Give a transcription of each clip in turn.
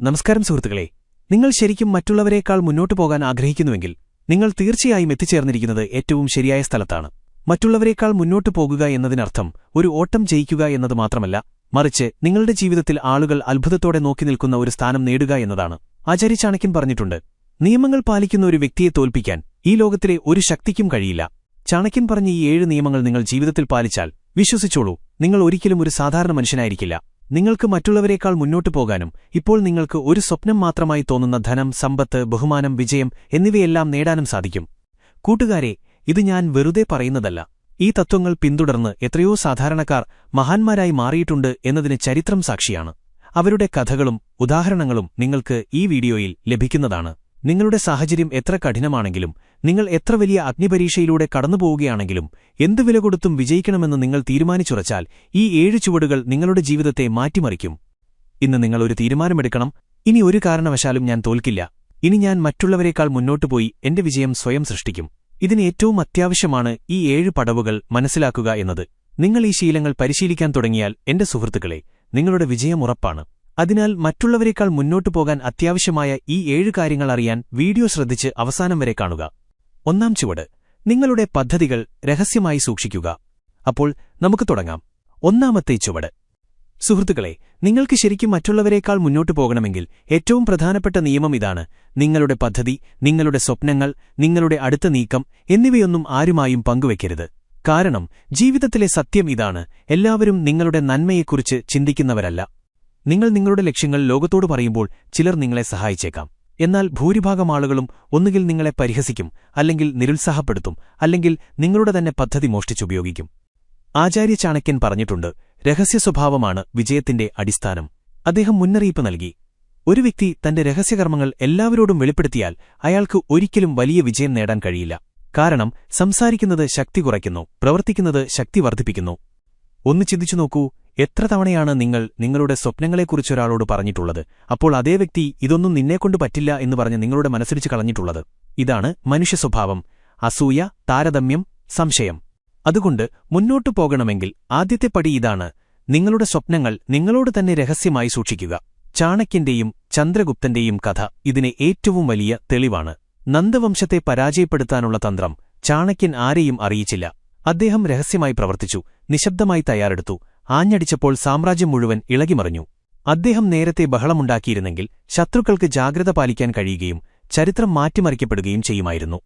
നമസ്കാരം സുഹൃത്തുക്കളെ. നിങ്ങൾ ശരിക്കും മറ്റുള്ളവരെക്കാൾ മുന്നോട്ടു പോകാൻ ആഗ്രഹിക്കുന്നുവെങ്കിൽ നിങ്ങൾ തീർച്ചയായും എത്തിച്ചേർന്നിരിക്കുന്നത് ഏറ്റവും ശരിയായ സ്ഥലത്താണ്. മറ്റുള്ളവരെക്കാൾ മുന്നോട്ടു പോകുക എന്നതിനർത്ഥം ഒരു ഓട്ടം ജയിക്കുക എന്നത് മാത്രമല്ല മറിച്ച് നിങ്ങളുടെ ജീവിതത്തിൽ ആളുകൾ അത്ഭുതത്തോടെ നോക്കി നിൽക്കുന്ന ഒരു സ്ഥാനം നേടുക എന്നതാണ്. ആചാര്യ ചാണക്യൻ പറഞ്ഞിട്ടുണ്ട് നിയമങ്ങൾ പാലിക്കുന്ന ഒരു വ്യക്തിയെ തോൽപ്പിക്കാൻ ഈ ലോകത്തിലെ ഒരു ശക്തിക്കും കഴിയില്ല. ചാണക്യൻ പറഞ്ഞ ഈ ഏഴ് നിയമങ്ങൾ നിങ്ങൾ ജീവിതത്തിൽ പാലിച്ചാൽ വിശ്വസിച്ചോളൂ നിങ്ങൾ ഒരിക്കലും ഒരു സാധാരണ മനുഷ്യനായിരിക്കില്ല. നിങ്ങൾക്ക് മറ്റുള്ളവരെക്കാൾ മുന്നോട്ടു പോകാനും ഇപ്പോൾ നിങ്ങൾക്ക് ഒരു സ്വപ്നം മാത്രമായി തോന്നുന്ന ധനം സമ്പത്ത് ബഹുമാനം വിജയം എന്നിവയെല്ലാം നേടാനും സാധിക്കും. കൂട്ടുകാരെ ഇത് ഞാൻ വെറുതെ പറയുന്നതല്ല. ഈ തത്വങ്ങൾ പിന്തുടർന്ന് എത്രയോ സാധാരണക്കാർ മഹാന്മാരായി മാറിയിട്ടുണ്ട് എന്നതിന് ചരിത്രം സാക്ഷിയാണ്. അവരുടെ കഥകളും ഉദാഹരണങ്ങളും നിങ്ങൾക്ക് ഈ വീഡിയോയിൽ ലഭിക്കുന്നതാണ്. നിങ്ങളുടെ സാഹചര്യം എത്ര കഠിനമാണെങ്കിലും നിങ്ങൾ എത്ര വലിയ അഗ്നിപരീക്ഷയിലൂടെ കടന്നുപോവുകയാണെങ്കിലും എന്തു വില കൊടുത്തും വിജയിക്കണമെന്ന് നിങ്ങൾ തീരുമാനിച്ചുറച്ചാൽ ഈ ഏഴു ചുവടുകൾ നിങ്ങളുടെ ജീവിതത്തെ മാറ്റിമറിക്കും. ഇന്ന് നിങ്ങൾ ഒരു തീരുമാനമെടുക്കണം. ഇനി ഒരു കാരണവശാലും ഞാൻ തോൽക്കില്ല. ഇനി ഞാൻ മറ്റുള്ളവരെക്കാൾ മുന്നോട്ടു പോയി എന്റെ വിജയം സ്വയം സൃഷ്ടിക്കും. ഇതിന് ഏറ്റവും അത്യാവശ്യമാണ് ഈ ഏഴ് പടവുകൾ മനസ്സിലാക്കുക എന്നത്. നിങ്ങൾ ഈ ശീലങ്ങൾ പരിശീലിക്കാൻ തുടങ്ങിയാൽ എന്റെ സുഹൃത്തുക്കളെ നിങ്ങളുടെ വിജയം ഉറപ്പാണ്. അതിനാൽ മറ്റുള്ളവരെക്കാൾ മുന്നോട്ടു പോകാൻ അത്യാവശ്യമായ ഈ ഏഴ് കാര്യങ്ങൾ അറിയാൻ വീഡിയോ ശ്രദ്ധിച്ച് അവസാനം വരെ കാണുക. ഒന്നാം ചുവട് നിങ്ങളുടെ പദ്ധതികൾ രഹസ്യമായി സൂക്ഷിക്കുക. അപ്പോൾ നമുക്ക് തുടങ്ങാം. ഒന്നാമത്തെ ചുവട്. സുഹൃത്തുക്കളെ നിങ്ങൾക്ക് ശരിക്കും മറ്റുള്ളവരെക്കാൾ മുന്നോട്ടു പോകണമെങ്കിൽ ഏറ്റവും പ്രധാനപ്പെട്ട നിയമം ഇതാണ് നിങ്ങളുടെ പദ്ധതി നിങ്ങളുടെ സ്വപ്നങ്ങൾ നിങ്ങളുടെ അടുത്ത നീക്കം എന്നിവയൊന്നും ആരുമായും പങ്കുവെക്കരുത്. കാരണം ജീവിതത്തിലെ സത്യം ഇതാണ് എല്ലാവരും നിങ്ങളുടെ നന്മയെക്കുറിച്ച് ചിന്തിക്കുന്നവരല്ല. നിങ്ങൾ നിങ്ങളുടെ ലക്ഷ്യങ്ങൾ ലോകത്തോട് പറയുമ്പോൾ ചിലർ നിങ്ങളെ സഹായിച്ചേക്കാം. എന്നാൽ ഭൂരിഭാഗം ആളുകളും ഒന്നുകിൽ നിങ്ങളെ പരിഹസിക്കും അല്ലെങ്കിൽ നിരുത്സാഹപ്പെടുത്തും അല്ലെങ്കിൽ നിങ്ങളുടെ തന്നെ പദ്ധതി മോഷ്ടിച്ചുപയോഗിക്കും. ആചാര്യ ചാണക്യൻ പറഞ്ഞിട്ടുണ്ട് രഹസ്യ സ്വഭാവമാണ് വിജയത്തിന്റെ അടിസ്ഥാനം. അദ്ദേഹം മുന്നറിയിപ്പ് നൽകി. ഒരു വ്യക്തി തന്റെ രഹസ്യകർമ്മങ്ങൾ എല്ലാവരോടും വെളിപ്പെടുത്തിയാൽ അയാൾക്ക് ഒരിക്കലും വലിയ വിജയം നേടാൻ കഴിയില്ല. കാരണം സംസാരിക്കുന്നത് ശക്തി കുറയ്ക്കുന്നു പ്രവർത്തിക്കുന്നത് ശക്തി വർദ്ധിപ്പിക്കുന്നു. ഒന്ന് ചിന്തിച്ചു നോക്കൂ എത്ര തവണയാണ് നിങ്ങൾ നിങ്ങളുടെ സ്വപ്നങ്ങളെക്കുറിച്ചൊരാളോട് പറഞ്ഞിട്ടുള്ളത്? അപ്പോൾ അതേ വ്യക്തി ഇതൊന്നും നിന്നെക്കൊണ്ട് പറ്റില്ല എന്ന് പറഞ്ഞ് നിങ്ങളുടെ മനസ്സരിച്ച് കളഞ്ഞിട്ടുള്ളത്. ഇതാണ് മനുഷ്യ സ്വഭാവം അസൂയ താരതമ്യം സംശയം. അതുകൊണ്ട് മുന്നോട്ടു പോകണമെങ്കിൽ ആദ്യത്തെ പടി ഇതാണ്. നിങ്ങളുടെ സ്വപ്നങ്ങൾ നിങ്ങളോട് തന്നെ രഹസ്യമായി സൂക്ഷിക്കുക. ചാണക്യന്റെയും ചന്ദ്രഗുപ്തന്റെയും കഥ ഇതിന് ഏറ്റവും വലിയ തെളിവാണ്. നന്ദവംശത്തെ പരാജയപ്പെടുത്താനുള്ള തന്ത്രം ചാണക്യൻ ആരെയും അറിയിച്ചില്ല. അദ്ദേഹം രഹസ്യമായി പ്രവർത്തിച്ചു നിശബ്ദമായി തയ്യാറെടുത്തു. ആഞ്ഞടിച്ചപ്പോൾ സാമ്രാജ്യം മുഴുവൻ ഇളകിമറിഞ്ഞു. അദ്ദേഹം നേരത്തെ ബഹളമുണ്ടാക്കിയിരുന്നെങ്കിൽ ശത്രുക്കൾക്ക് ജാഗ്രത പാലിക്കാൻ കഴിയുകയും ചരിത്രം മാറ്റിമറിക്കപ്പെടുകയും ചെയ്യുമായിരുന്നു.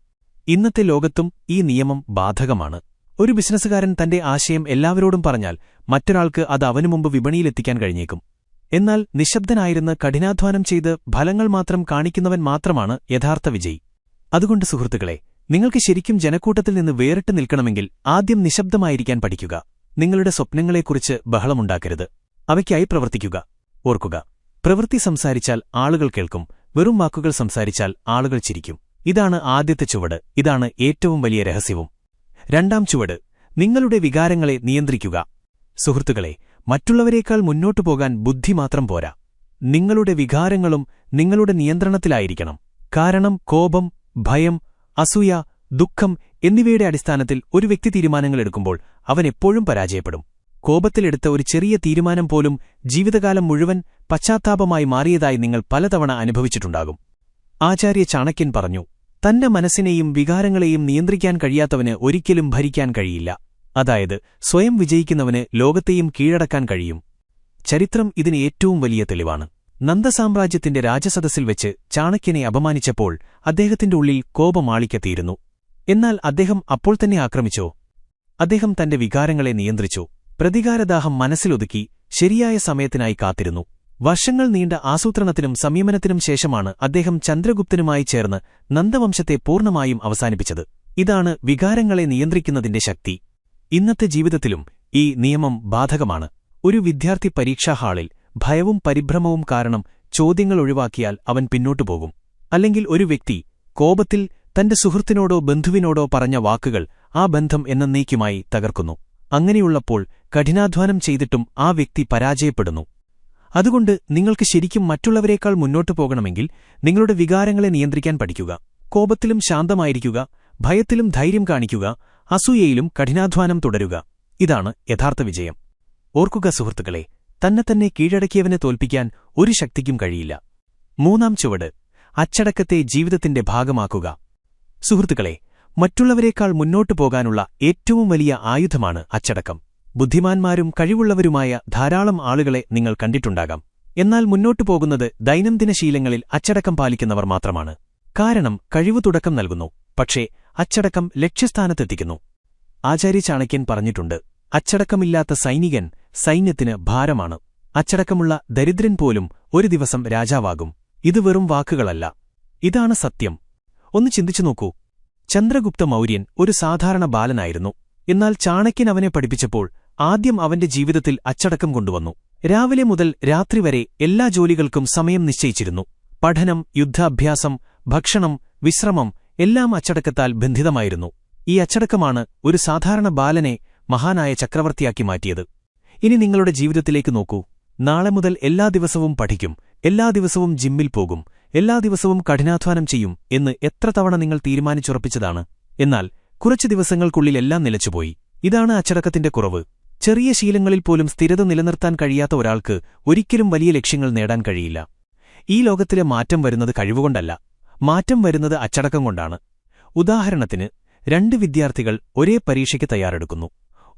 ഇന്നത്തെ ലോകത്തും ഈ നിയമം ബാധകമാണ്. ഒരു ബിസിനസ്സുകാരൻ തന്റെ ആശയം എല്ലാവരോടും പറഞ്ഞാൽ മറ്റൊരാൾക്ക് അത് അവനു മുമ്പ് വിപണിയിലെത്തിക്കാൻ കഴിഞ്ഞേക്കും. എന്നാൽ നിശബ്ദനായിരുന്ന് കഠിനാധ്വാനം ചെയ്ത് ഫലങ്ങൾ മാത്രം കാണിക്കുന്നവൻ മാത്രമാണ് യഥാർത്ഥ വിജയി. അതുകൊണ്ട് സുഹൃത്തുക്കളെ നിങ്ങൾക്ക് ശരിക്കും ജനക്കൂട്ടത്തിൽ നിന്ന് വേറിട്ട് നിൽക്കണമെങ്കിൽ ആദ്യം നിശബ്ദമായിരിക്കാൻ പഠിക്കുക. നിങ്ങളുടെ സ്വപ്നങ്ങളെക്കുറിച്ച് ബഹളമുണ്ടാക്കരുത്. അവയ്ക്കായി പ്രവർത്തിക്കുക. ഓർക്കുക. പ്രവൃത്തി സംസാരിച്ചാൽ ആളുകൾ കേൾക്കും. വെറും വാക്കുകൾ സംസാരിച്ചാൽ ആളുകൾ ചിരിക്കും. ഇതാണ് ആദ്യത്തെ ചുവട്. ഇതാണ് ഏറ്റവും വലിയ രഹസ്യവും. രണ്ടാം ചുവട്. നിങ്ങളുടെ വികാരങ്ങളെ നിയന്ത്രിക്കുക. സുഹൃത്തുക്കളെ മറ്റുള്ളവരേക്കാൾ മുന്നോട്ടു പോകാൻ ബുദ്ധി മാത്രം പോരാ. നിങ്ങളുടെ വികാരങ്ങളും നിങ്ങളുടെ നിയന്ത്രണത്തിലായിരിക്കണം. കാരണം കോപം ഭയം അസൂയ ദുഃഖം എന്നിവയുടെ അടിസ്ഥാനത്തിൽ ഒരു വ്യക്തി തീരുമാനങ്ങളെടുക്കുമ്പോൾ അവൻ എപ്പോഴും പരാജയപ്പെടും. കോപത്തിലെടുത്ത ഒരു ചെറിയ തീരുമാനം പോലും ജീവിതകാലം മുഴുവൻ പശ്ചാത്താപമായി മാറിയതായി നിങ്ങൾ പലതവണ അനുഭവിച്ചിട്ടുണ്ടാകും. ആചാര്യ ചാണക്യൻ പറഞ്ഞു തന്റെ മനസ്സിനെയും വികാരങ്ങളെയും നിയന്ത്രിക്കാൻ കഴിയാത്തവന് ഒരിക്കലും ഭരിക്കാൻ കഴിയില്ല. അതായത് സ്വയം വിജയിക്കുന്നവന് ലോകത്തെയും കീഴടക്കാൻ കഴിയും. ചരിത്രം ഇതിന് ഏറ്റവും വലിയ തെളിവാണ്. നന്ദസാമ്രാജ്യത്തിന്റെ രാജസദസ്സിൽ വെച്ച് ചാണക്യനെ അപമാനിച്ചപ്പോൾ അദ്ദേഹത്തിന്റെ ഉള്ളിൽ കോപമാളിക്കത്തിയിരുന്നു എന്നാൽ അദ്ദേഹം അപ്പോൾ തന്നെ ആക്രമിച്ചോ? അദ്ദേഹം തന്റെ വികാരങ്ങളെ നിയന്ത്രിച്ചു? പ്രതികാരദാഹം മനസ്സിലൊതുക്കി ശരിയായ സമയത്തിനായി കാത്തിരുന്നു. വർഷങ്ങൾ നീണ്ട ആസൂത്രണത്തിനും സംയമനത്തിനും ശേഷമാണ് അദ്ദേഹം ചന്ദ്രഗുപ്തനുമായി ചേർന്ന് നന്ദവംശത്തെ പൂർണമായും അവസാനിപ്പിച്ചത്. ഇതാണ് വികാരങ്ങളെ നിയന്ത്രിക്കുന്നതിന്റെ ശക്തി. ഇന്നത്തെ ജീവിതത്തിലും ഈ നിയമം ബാധകമാണ്. ഒരു വിദ്യാർത്ഥി പരീക്ഷാ ഹാളിൽ ഭയവും പരിഭ്രമവും കാരണം ചോദ്യങ്ങൾ ഒഴിവാക്കിയാൽ അവൻ പിന്നോട്ടു പോകും. അല്ലെങ്കിൽ ഒരു വ്യക്തി കോപത്തിൽ തന്റെ സുഹൃത്തിനോടോ ബന്ധുവിനോടോ പറഞ്ഞ വാക്കുകൾ ആ ബന്ധം എന്നേക്കുമായി തകർക്കുന്നു. അങ്ങനെയുള്ളപ്പോൾ കഠിനാധ്വാനം ചെയ്തിട്ടും ആ വ്യക്തി പരാജയപ്പെടുന്നു. അതുകൊണ്ട് നിങ്ങൾക്ക് ശരിക്കും മറ്റുള്ളവരേക്കാൾ മുന്നോട്ടു പോകണമെങ്കിൽ നിങ്ങളുടെ വികാരങ്ങളെ നിയന്ത്രിക്കാൻ പഠിക്കുക. കോപത്തിലും ശാന്തമായിരിക്കുക ഭയത്തിലും ധൈര്യം കാണിക്കുക അസൂയയിലും കഠിനാധ്വാനം തുടരുക. ഇതാണ് യഥാർത്ഥ വിജയം. ഓർക്കുക സുഹൃത്തുക്കളെ തന്നെ തന്നെ കീഴടക്കിയവനെ തോൽപ്പിക്കാൻ ഒരു ശക്തിക്കും കഴിയില്ല. മൂന്നാം ചുവട് അച്ചടക്കത്തെ ജീവിതത്തിന്റെ ഭാഗമാക്കുക. സുഹൃത്തുക്കളെ മറ്റുള്ളവരെക്കാൾ മുന്നോട്ടു പോകാനുള്ള ഏറ്റവും വലിയ ആയുധമാണ് അച്ചടക്കം. ബുദ്ധിമാന്മാരും കഴിവുള്ളവരുമായ ധാരാളം ആളുകളെ നിങ്ങൾ കണ്ടിട്ടുണ്ടാകാം. എന്നാൽ മുന്നോട്ടു പോകുന്നത് ദൈനംദിന ശീലങ്ങളിൽ അച്ചടക്കം പാലിക്കുന്നവർ മാത്രമാണ്. കാരണം കഴിവ് തുടക്കം നൽകുന്നു പക്ഷേ അച്ചടക്കം ലക്ഷ്യസ്ഥാനത്തെത്തിക്കുന്നു. ആചാര്യ ചാണക്യൻ പറഞ്ഞിട്ടുണ്ട് അച്ചടക്കമില്ലാത്ത സൈനികൻ സൈന്യത്തിന് ഭാരമാണ്. അച്ചടക്കമുള്ള ദരിദ്രൻ പോലും ഒരു ദിവസം രാജാവാകും. ഇത് വെറും വാക്കുകളല്ല. ഇതാണ് സത്യം. ഒന്ന് ചിന്തിച്ചു നോക്കൂ. ചന്ദ്രഗുപ്ത മൗര്യൻ ഒരു സാധാരണ ബാലനായിരുന്നു. എന്നാൽ ചാണക്യൻ അവനെ പഠിപ്പിച്ചപ്പോൾ ആദ്യം അവന്റെ ജീവിതത്തിൽ അച്ചടക്കം കൊണ്ടുവന്നു. രാവിലെ മുതൽ രാത്രി വരെ എല്ലാ ജോലികൾക്കും സമയം നിശ്ചയിച്ചിരുന്നു. പഠനം യുദ്ധാഭ്യാസം ഭക്ഷണം വിശ്രമം എല്ലാം അച്ചടക്കത്താൽ ബന്ധിതമായിരുന്നു. ഈ അച്ചടക്കമാണ് ഒരു സാധാരണ ബാലനെ മഹാനായ ചക്രവർത്തിയാക്കി മാറ്റിയത്. ഇനി നിങ്ങളുടെ ജീവിതത്തിലേക്ക് നോക്കൂ. നാളെ മുതൽ എല്ലാ ദിവസവും പഠിക്കും എല്ലാ ദിവസവും ജിമ്മിൽ പോകും എല്ലാ ദിവസവും കഠിനാധ്വാനം ചെയ്യും എന്ന് എത്ര തവണ നിങ്ങൾ തീരുമാനിച്ചുറപ്പിച്ചതാണ്. എന്നാൽ കുറച്ചു ദിവസങ്ങൾക്കുള്ളിൽ എല്ലാം നിലച്ചുപോയി. ഇതാണ് അച്ചടക്കത്തിന്റെ കുറവ്. ചെറിയ ശീലങ്ങളിൽ പോലും സ്ഥിരത നിലനിർത്താൻ കഴിയാത്ത ഒരാൾക്ക് ഒരിക്കലും വലിയ ലക്ഷ്യങ്ങൾ നേടാൻ കഴിയില്ല. ഈ ലോകത്തിലെ മാറ്റം വരുന്നത് കഴിവുകൊണ്ടല്ല. മാറ്റം വരുന്നത് അച്ചടക്കം കൊണ്ടാണ്. ഉദാഹരണത്തിന് രണ്ട് വിദ്യാർത്ഥികൾ ഒരേ പരീക്ഷയ്ക്ക് തയ്യാറെടുക്കുന്നു.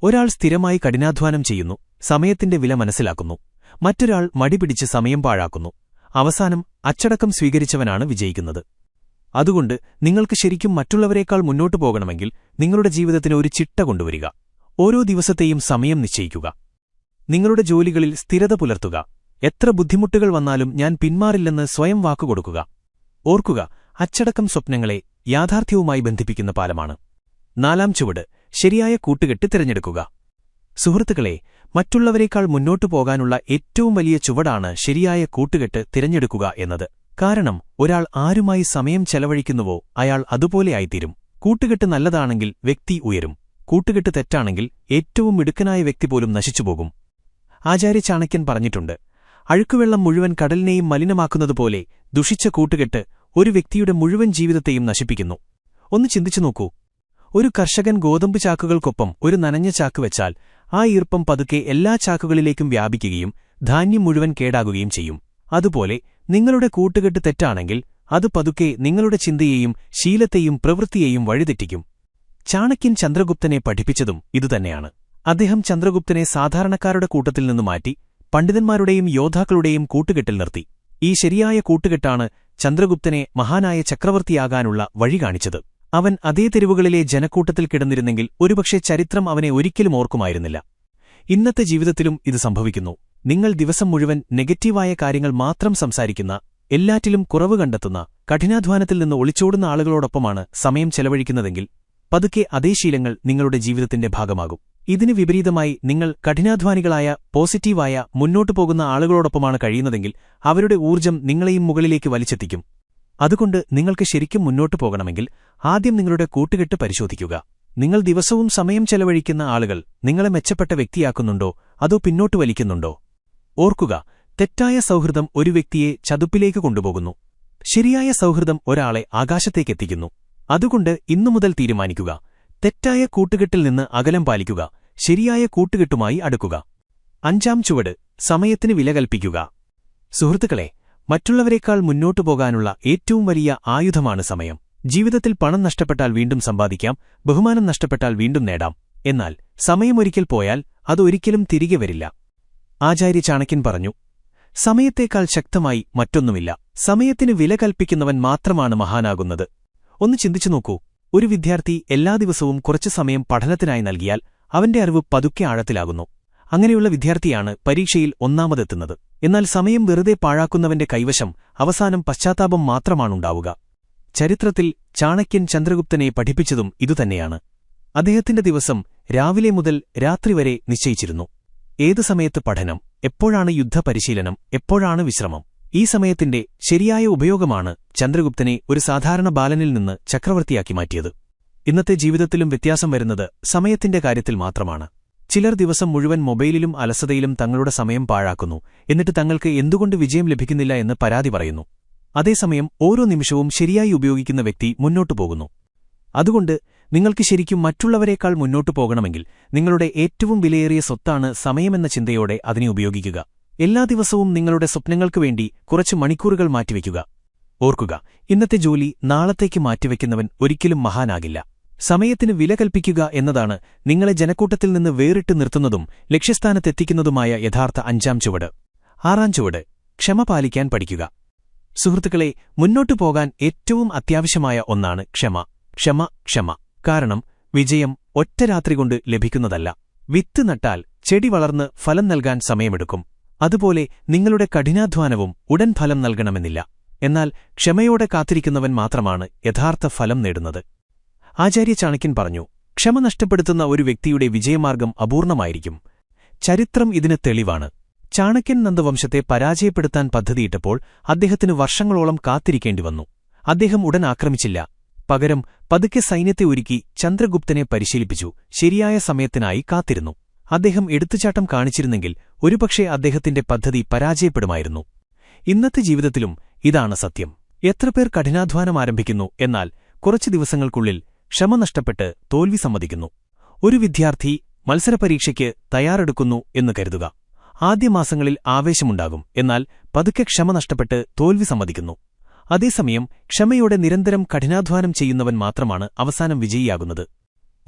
ഒരാൾ സ്ഥിരമായി കഠിനാധ്വാനം ചെയ്യുന്നു സമയത്തിന്റെ വില മനസ്സിലാക്കുന്നു. മറ്റൊരാൾ മടിപിടിച്ച് സമയം പാഴാക്കുന്നു. അവസാനം അച്ചടക്കം സ്വീകരിച്ചവനാണ് വിജയിക്കുന്നത്. അതുകൊണ്ട് നിങ്ങൾക്ക് ശരിക്കും മറ്റുള്ളവരെക്കാൾ മുന്നോട്ടു പോകണമെങ്കിൽ നിങ്ങളുടെ ജീവിതത്തിന് ഒരു ചിട്ട കൊണ്ടുവരിക. ഓരോ ദിവസത്തെയും സമയം നിശ്ചയിക്കുക. നിങ്ങളുടെ ജോലികളിൽ സ്ഥിരത പുലർത്തുക. എത്ര ബുദ്ധിമുട്ടുകൾ വന്നാലും ഞാൻ പിന്മാറില്ലെന്ന് സ്വയം വാക്കുകൊടുക്കുക ഓർക്കുക അച്ചടക്കം സ്വപ്നങ്ങളെ യാഥാർത്ഥ്യവുമായി ബന്ധിപ്പിക്കുന്ന പാലമാണ്. നാലാം ചുവട് ശരിയായ കൂട്ടുകെട്ട് തിരഞ്ഞെടുക്കുക. സുഹൃത്തുക്കളെ മറ്റുള്ളവരെക്കാൾ മുന്നോട്ടു പോകാനുള്ള ഏറ്റവും വലിയ ചുവടാണ് ശരിയായ കൂട്ടുകെട്ട് തിരഞ്ഞെടുക്കുക എന്നത്. കാരണം ഒരാൾ ആരുമായി സമയം ചെലവഴിക്കുന്നുവോ അയാൾ അതുപോലെയായിത്തീരും കൂട്ടുകെട്ട് നല്ലതാണെങ്കിൽ വ്യക്തി ഉയരും. കൂട്ടുകെട്ട് തെറ്റാണെങ്കിൽ ഏറ്റവും മിടുക്കനായ വ്യക്തി പോലും നശിച്ചുപോകും. ആചാര്യ ചാണക്യൻ പറഞ്ഞിട്ടുണ്ട് അഴുക്കുവെള്ളം മുഴുവൻ കടലിനെയും മലിനമാക്കുന്നതുപോലെ ദുഷിച്ച കൂട്ടുകെട്ട് ഒരു വ്യക്തിയുടെ മുഴുവൻ ജീവിതത്തെയും നശിപ്പിക്കുന്നു. ഒന്ന് ചിന്തിച്ചു നോക്കൂ ഒരു കർഷകൻ ഗോതമ്പ് ചാക്കുകൾക്കൊപ്പം ഒരു നനഞ്ഞ ചാക്ക് വെച്ചാൽ ആ ഈർപ്പം പതുക്കെ എല്ലാ ചാക്കുകളിലേക്കും വ്യാപിക്കുകയും ധാന്യം മുഴുവൻ കേടാകുകയും ചെയ്യും. അതുപോലെ നിങ്ങളുടെ കൂട്ടുകെട്ട് തെറ്റാണെങ്കിൽ അത് പതുക്കെ നിങ്ങളുടെ ചിന്തയെയും ശീലത്തെയും പ്രവൃത്തിയെയും വഴിതെറ്റിക്കും. ചാണക്യൻ ചന്ദ്രഗുപ്തനെ പഠിപ്പിച്ചതും ഇതുതന്നെയാണ്. അദ്ദേഹം ചന്ദ്രഗുപ്തനെ സാധാരണക്കാരുടെ കൂട്ടത്തിൽ നിന്നു മാറ്റി പണ്ഡിതന്മാരുടെയും യോദ്ധാക്കളുടെയും കൂട്ടുകെട്ടിൽ നിർത്തി. ഈ ശരിയായ കൂട്ടുകെട്ടാണ് ചന്ദ്രഗുപ്തനെ മഹാനായ ചക്രവർത്തിയാകാനുള്ള വഴി കാണിച്ചത്. അവൻ അതേ തെരുവുകളിലെ ജനക്കൂട്ടത്തിൽ കിടന്നിരുന്നെങ്കിൽ ഒരുപക്ഷെ ചരിത്രം അവനെ ഒരിക്കലും ഓർക്കുമായിരുന്നില്ല. ഇന്നത്തെ ജീവിതത്തിലും ഇത് സംഭവിക്കുന്നു. നിങ്ങൾ ദിവസം മുഴുവൻ നെഗറ്റീവായ കാര്യങ്ങൾ മാത്രം സംസാരിക്കുന്ന എല്ലാറ്റിലും കുറവ് കണ്ടെത്തുന്ന കഠിനാധ്വാനത്തിൽ നിന്ന് ഒളിച്ചോടുന്ന ആളുകളോടൊപ്പമാണ് സമയം ചെലവഴിക്കുന്നതെങ്കിൽ പതുക്കെ അതേ ശീലങ്ങൾ നിങ്ങളുടെ ജീവിതത്തിന്റെ ഭാഗമാകും. ഇതിന് വിപരീതമായി നിങ്ങൾ കഠിനാധ്വാനികളായ പോസിറ്റീവായ മുന്നോട്ടു പോകുന്ന ആളുകളോടൊപ്പമാണ് കഴിയുന്നതെങ്കിൽ അവരുടെ ഊർജം നിങ്ങളെയും മുകളിലേക്ക് വലിച്ചെത്തിക്കും. അതുകൊണ്ട് നിങ്ങൾക്ക് ശരിക്കും മുന്നോട്ടു പോകണമെങ്കിൽ ആദ്യം നിങ്ങളുടെ കൂട്ടുകെട്ട് പരിശോധിക്കുക. നിങ്ങൾ ദിവസവും സമയം ചെലവഴിക്കുന്ന ആളുകൾ നിങ്ങളെ മെച്ചപ്പെട്ട വ്യക്തിയാക്കുന്നുണ്ടോ? അതോ പിന്നോട്ട് വലിക്കുന്നുണ്ടോ? ഓർക്കുക തെറ്റായ സൗഹൃദം ഒരു വ്യക്തിയെ ചതുപ്പിലേക്ക് കൊണ്ടുപോകുന്നു. ശരിയായ സൗഹൃദം ഒരാളെ ആകാശത്തേക്കെത്തിക്കുന്നു. അതുകൊണ്ട് ഇന്നു മുതൽ തീരുമാനിക്കുക. തെറ്റായ കൂട്ടുകെട്ടിൽ നിന്ന് അകലം പാലിക്കുക. ശരിയായ കൂട്ടുകെട്ടുമായി അടുക്കുക. അഞ്ചാം ചുവട് സമയത്തിന് വില കൽപ്പിക്കുക. സുഹൃത്തുക്കളെ മറ്റുള്ളവരെക്കാൾ മുന്നോട്ടു പോകാനുള്ള ഏറ്റവും വലിയ ആയുധമാണ് സമയം. ജീവിതത്തിൽ പണം നഷ്ടപ്പെട്ടാൽ വീണ്ടും സമ്പാദിക്കാം ബഹുമാനം നഷ്ടപ്പെട്ടാൽ വീണ്ടും നേടാം. എന്നാൽ സമയമൊരിക്കൽ പോയാൽ അതൊരിക്കലും തിരികെ വരില്ല. ആചാര്യ ചാണക്യൻ പറഞ്ഞു സമയത്തേക്കാൾ ശക്തമായി മറ്റൊന്നുമില്ല. സമയത്തിന് വില കൽപ്പിക്കുന്നവൻ മാത്രമാണ് മഹാനാകുന്നത്. ഒന്ന് ചിന്തിച്ചു നോക്കൂ. ഒരു വിദ്യാർത്ഥി എല്ലാ ദിവസവും കുറച്ചു സമയം പഠനത്തിനായി നൽകിയാൽ അവന്റെ അറിവ് പതുക്കെ ആഴത്തിലാകുന്നു. അങ്ങനെയുള്ള വിദ്യാർത്ഥിയാണ് പരീക്ഷയിൽ ഒന്നാമതെത്തുന്നത്. എന്നാൽ സമയം വെറുതെ പാഴാക്കുന്നവന്റെ കൈവശം അവസാനം പശ്ചാത്താപം മാത്രമാണുണ്ടാവുക. ചരിത്രത്തിൽ ചാണക്യൻ ചന്ദ്രഗുപ്തനെ പഠിപ്പിച്ചതും ഇതുതന്നെയാണ്. അദ്ദേഹത്തിന്റെ ദിവസം രാവിലെ മുതൽ രാത്രി വരെ നിശ്ചയിച്ചിരുന്നു. ഏതു സമയത്ത് പഠനം എപ്പോഴാണ് യുദ്ധപരിശീലനം എപ്പോഴാണ് വിശ്രമം? ഈ സമയത്തിന്റെ ശരിയായ ഉപയോഗമാണ് ചന്ദ്രഗുപ്തനെ ഒരു സാധാരണ ബാലനിൽ നിന്ന് ചക്രവർത്തിയാക്കി മാറ്റിയത്. ഇന്നത്തെ ജീവിതത്തിലും വ്യത്യാസം വരുന്നത് സമയത്തിന്റെ കാര്യത്തിൽ മാത്രമാണ്. ചിലർ ദിവസം മുഴുവൻ മൊബൈലിലും അലസതയിലും തങ്ങളുടെ സമയം പാഴാക്കുന്നു. എന്നിട്ട് തങ്ങൾക്ക് എന്തുകൊണ്ട് വിജയം ലഭിക്കുന്നില്ല എന്ന് പരാതി പറയുന്നു. അതേസമയം ഓരോ നിമിഷവും ശരിയായി ഉപയോഗിക്കുന്ന വ്യക്തി മുന്നോട്ടു പോകുന്നു. അതുകൊണ്ട് നിങ്ങൾക്ക് ശരിക്കും മറ്റുള്ളവരെക്കാൾ മുന്നോട്ടു പോകണമെങ്കിൽ നിങ്ങളുടെ ഏറ്റവും വിലയേറിയ സ്വത്താണ് സമയമെന്ന ചിന്തയോടെ അതിനെ ഉപയോഗിക്കുക. എല്ലാ ദിവസവും നിങ്ങളുടെ സ്വപ്നങ്ങൾക്കു വേണ്ടി കുറച്ച് മണിക്കൂറുകൾ മാറ്റിവെക്കുക. ഓർക്കുക ഇന്നത്തെ ജോലി നാളത്തേക്ക് മാറ്റിവെക്കുന്നവൻ ഒരിക്കലും മഹാനാകില്ല. സമയത്തിന് വില കൽപ്പിക്കുക എന്നതാണ് നിങ്ങളെ ജനക്കൂട്ടത്തിൽ നിന്ന് വേറിട്ട് നിർത്തുന്നതും ലക്ഷ്യസ്ഥാനത്തെത്തിക്കുന്നതുമായ യഥാർത്ഥ അഞ്ചാം ചുവട്. ആറാം ചുവട് ക്ഷമ പാലിക്കാൻ പഠിക്കുക. സുഹൃത്തുക്കളെ മുന്നോട്ടു പോകാൻ ഏറ്റവും അത്യാവശ്യമായ ഒന്നാണ് ക്ഷമ. ക്ഷമ ക്ഷമ. കാരണം വിജയം ഒറ്റ രാത്രി കൊണ്ട് ലഭിക്കുന്നതല്ല. വിത്ത് നട്ടാൽ ചെടി വളർന്ന് ഫലം നൽകാൻ സമയമെടുക്കും. അതുപോലെ നിങ്ങളുടെ കഠിനാധ്വാനവും ഉടൻ ഫലം നൽകണമെന്നില്ല. എന്നാൽ ക്ഷമയോടെ കാത്തിരിക്കുന്നവൻ മാത്രമാണ് യഥാർത്ഥ ഫലം നേടുന്നത്. ആചാര്യ ചാണക്യൻ പറഞ്ഞു ക്ഷമ നഷ്ടപ്പെടുത്തുന്ന ഒരു വ്യക്തിയുടെ വിജയമാർഗം അപൂർണമായിരിക്കും. ചരിത്രം ഇതിന് തെളിവാണ്. ചാണക്യൻ നന്ദവംശത്തെ പരാജയപ്പെടുത്താൻ പദ്ധതിയിട്ടപ്പോൾ അദ്ദേഹത്തിന് വർഷങ്ങളോളം കാത്തിരിക്കേണ്ടി വന്നു. അദ്ദേഹം ഉടൻ ആക്രമിച്ചില്ല. പകരം പതുക്കെ സൈന്യത്തെ ഒരുക്കി ചന്ദ്രഗുപ്തനെ പരിശീലിപ്പിച്ചു. ശരിയായ സമയത്തിനായി കാത്തിരുന്നു. അദ്ദേഹം എടുത്തുചാട്ടം കാണിച്ചിരുന്നെങ്കിൽ ഒരുപക്ഷെ അദ്ദേഹത്തിന്റെ പദ്ധതി പരാജയപ്പെടുമായിരുന്നു. ഇന്നത്തെ ജീവിതത്തിലും ഇതാണ് സത്യം. എത്ര പേർ കഠിനാധ്വാനം ആരംഭിക്കുന്നു എന്നാൽ കുറച്ചു ദിവസങ്ങൾക്കുള്ളിൽ ക്ഷമ നഷ്ടപ്പെട്ട് തോൽവി സമ്മതിക്കുന്നു. ഒരു വിദ്യാർത്ഥി മത്സരപരീക്ഷയ്ക്ക് തയ്യാറെടുക്കുന്നു എന്ന് കരുതുക. ആദ്യ മാസങ്ങളിൽ ആവേശമുണ്ടാകും എന്നാൽ പതുക്കെ ക്ഷമ നഷ്ടപ്പെട്ട് തോൽവി സമ്മതിക്കുന്നു. അതേസമയം ക്ഷമയോടെ നിരന്തരം കഠിനാധ്വാനം ചെയ്യുന്നവൻ മാത്രമാണ് അവസാനം വിജയിയാകുന്നത്.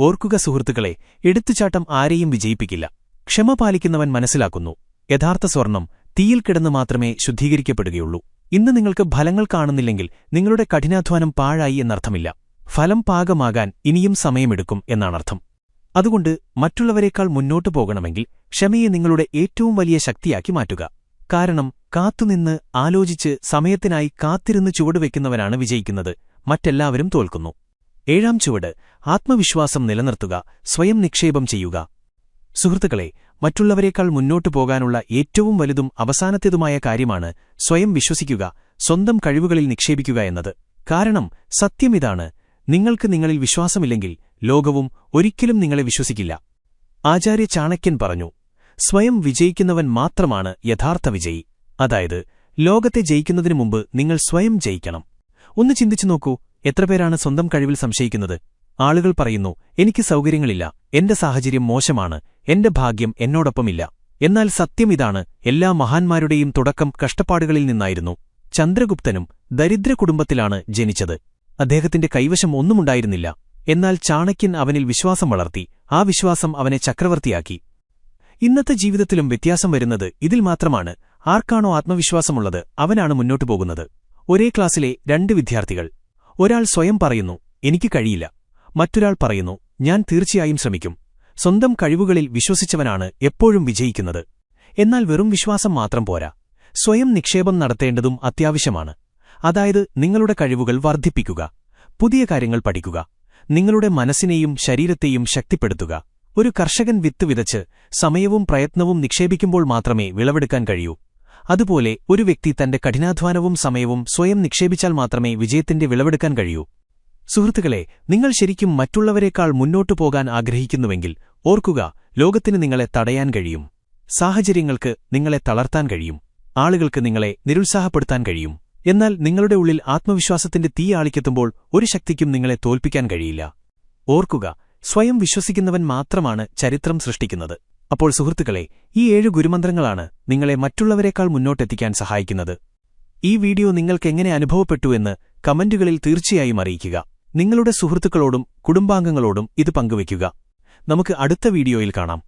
ഓർക്കുക സുഹൃത്തുക്കളെ എടുത്തുചാട്ടം ആരെയും വിജയിപ്പിക്കില്ല. ക്ഷമ പാലിക്കുന്നവൻ മനസ്സിലാക്കുന്നു. യഥാർത്ഥ സ്വർണം തീയിൽ കിടന്നു മാത്രമേ ശുദ്ധീകരിക്കപ്പെടുകയുള്ളൂ. ഇന്ന് നിങ്ങൾക്ക് ഫലങ്ങൾ കാണുന്നില്ലെങ്കിൽ നിങ്ങളുടെ കഠിനാധ്വാനം പാഴായി എന്നർത്ഥമില്ല. ഫലം പാകമാകാൻ ഇനിയും സമയമെടുക്കും എന്നാണർത്ഥം. അതുകൊണ്ട് മറ്റുള്ളവരെക്കാൾ മുന്നോട്ടു പോകണമെങ്കിൽ ക്ഷമയെ നിങ്ങളുടെ ഏറ്റവും വലിയ ശക്തിയാക്കി മാറ്റുക. കാരണം കാത്തുനിന്ന് ആലോചിച്ച് സമയത്തിനായി കാത്തിരുന്ന് ചുവടുവെക്കുന്നവരാണ് വിജയിക്കുന്നത്. മറ്റെല്ലാവരും തോൽക്കുന്നു. ഏഴാം ചുവട് ആത്മവിശ്വാസം നിലനിർത്തുക സ്വയം നിക്ഷേപം ചെയ്യുക. സുഹൃത്തുക്കളെ മറ്റുള്ളവരെക്കാൾ മുന്നോട്ടു പോകാനുള്ള ഏറ്റവും വലുതും അവസാനത്തേതുമായ കാര്യമാണ് സ്വയം വിശ്വസിക്കുക സ്വന്തം കഴിവുകളിൽ നിക്ഷേപിക്കുക എന്നത്. കാരണം സത്യമിതാണ് നിങ്ങൾക്ക് നിങ്ങളിൽ വിശ്വാസമില്ലെങ്കിൽ ലോകവും ഒരിക്കലും നിങ്ങളെ വിശ്വസിക്കില്ല. ആചാര്യ ചാണക്യൻ പറഞ്ഞു സ്വയം വിജയിക്കുന്നവൻ മാത്രമാണ് യഥാർത്ഥ വിജയി. അതായത് ലോകത്തെ ജയിക്കുന്നതിനു മുമ്പ് നിങ്ങൾ സ്വയം ജയിക്കണം. ഒന്ന് ചിന്തിച്ചു നോക്കൂ എത്രപേരാണ് സ്വന്തം കഴിവിൽ സംശയിക്കുന്നത്? ആളുകൾ പറയുന്നു എനിക്ക് സൗകര്യങ്ങളില്ല എന്റെ സാഹചര്യം മോശമാണ് എന്റെ ഭാഗ്യം എന്നോടൊപ്പമില്ല. എന്നാൽ സത്യം ഇതാണ് എല്ലാ മഹാന്മാരുടെയും തുടക്കം കഷ്ടപ്പാടുകളിൽ നിന്നായിരുന്നു. ചന്ദ്രഗുപ്തനും ദരിദ്ര കുടുംബത്തിലാണ് ജനിച്ചത്. അദ്ദേഹത്തിന്റെ കൈവശം ഒന്നുമുണ്ടായിരുന്നില്ല. എന്നാൽ ചാണക്യൻ അവനിൽ വിശ്വാസം വളർത്തി ആ വിശ്വാസം അവനെ ചക്രവർത്തിയാക്കി. ഇന്നത്തെ ജീവിതത്തിലും വ്യത്യാസം വരുന്നത് ഇതിൽ മാത്രമാണ് ആർക്കാണോ ആത്മവിശ്വാസമുള്ളത് അവനാണ് മുന്നോട്ടു പോകുന്നത്. ഒരേ ക്ലാസ്സിലെ രണ്ട് വിദ്യാർത്ഥികൾ. ഒരാൾ സ്വയം പറയുന്നു എനിക്ക് കഴിയില്ല. മറ്റൊരാൾ പറയുന്നു ഞാൻ തീർച്ചയായും ശ്രമിക്കും. സ്വന്തം കഴിവുകളിൽ വിശ്വസിച്ചവനാണ് എപ്പോഴും വിജയിക്കുന്നത്. എന്നാൽ വെറും വിശ്വാസം മാത്രം പോരാ. സ്വയം നിക്ഷേപം നടത്തേണ്ടതും അത്യാവശ്യമാണ്. അതായത് നിങ്ങളുടെ കഴിവുകൾ വർദ്ധിപ്പിക്കുക പുതിയ കാര്യങ്ങൾ പഠിക്കുക നിങ്ങളുടെ മനസ്സിനെയും ശരീരത്തെയും ശക്തിപ്പെടുത്തുക. ഒരു കർഷകൻ വിത്ത് വിതച്ച് സമയവും പ്രയത്നവും നിക്ഷേപിക്കുമ്പോൾ മാത്രമേ വിളവെടുക്കാൻ കഴിയൂ. അതുപോലെ ഒരു വ്യക്തി തന്റെ കഠിനാധ്വാനവും സമയവും സ്വയം നിക്ഷേപിച്ചാൽ മാത്രമേ വിജയത്തിന്റെ വിളവെടുക്കാൻ കഴിയൂ. സുഹൃത്തുക്കളെ നിങ്ങൾ ശരിക്കും മറ്റുള്ളവരെക്കാൾ മുന്നോട്ടു പോകാൻ ആഗ്രഹിക്കുന്നുവെങ്കിൽ ഓർക്കുക ലോകത്തിന് നിങ്ങളെ തടയാൻ കഴിയും. സാഹചര്യങ്ങൾക്ക് നിങ്ങളെ തളർത്താൻ കഴിയും. ആളുകൾക്ക് നിങ്ങളെ നിരുത്സാഹപ്പെടുത്താൻ കഴിയും. എന്നാൽ നിങ്ങളുടെ ഉള്ളിൽ ആത്മവിശ്വാസത്തിന്റെ തീ ആളിക്കെത്തുമ്പോൾ ഒരു ശക്തിക്കും നിങ്ങളെ തോൽപ്പിക്കാൻ കഴിയില്ല. ഓർക്കുക സ്വയം വിശ്വസിക്കുന്നവൻ മാത്രമാണ് ചരിത്രം സൃഷ്ടിക്കുന്നത്. അപ്പോൾ സുഹൃത്തുക്കളെ ഈ ഏഴു ഗുരുമന്ത്രങ്ങളാണ് നിങ്ങളെ മറ്റുള്ളവരെക്കാൾ മുന്നോട്ടെത്തിക്കാൻ സഹായിക്കുന്നത്. ഈ വീഡിയോ നിങ്ങൾക്കെങ്ങനെ അനുഭവപ്പെട്ടു എന്ന് കമന്റുകളിൽ തീർച്ചയായും അറിയിക്കുക. നിങ്ങളുടെ സുഹൃത്തുക്കളോടും കുടുംബാംഗങ്ങളോടും ഇത് പങ്കുവയ്ക്കുക. നമുക്ക് അടുത്ത വീഡിയോയിൽ കാണാം.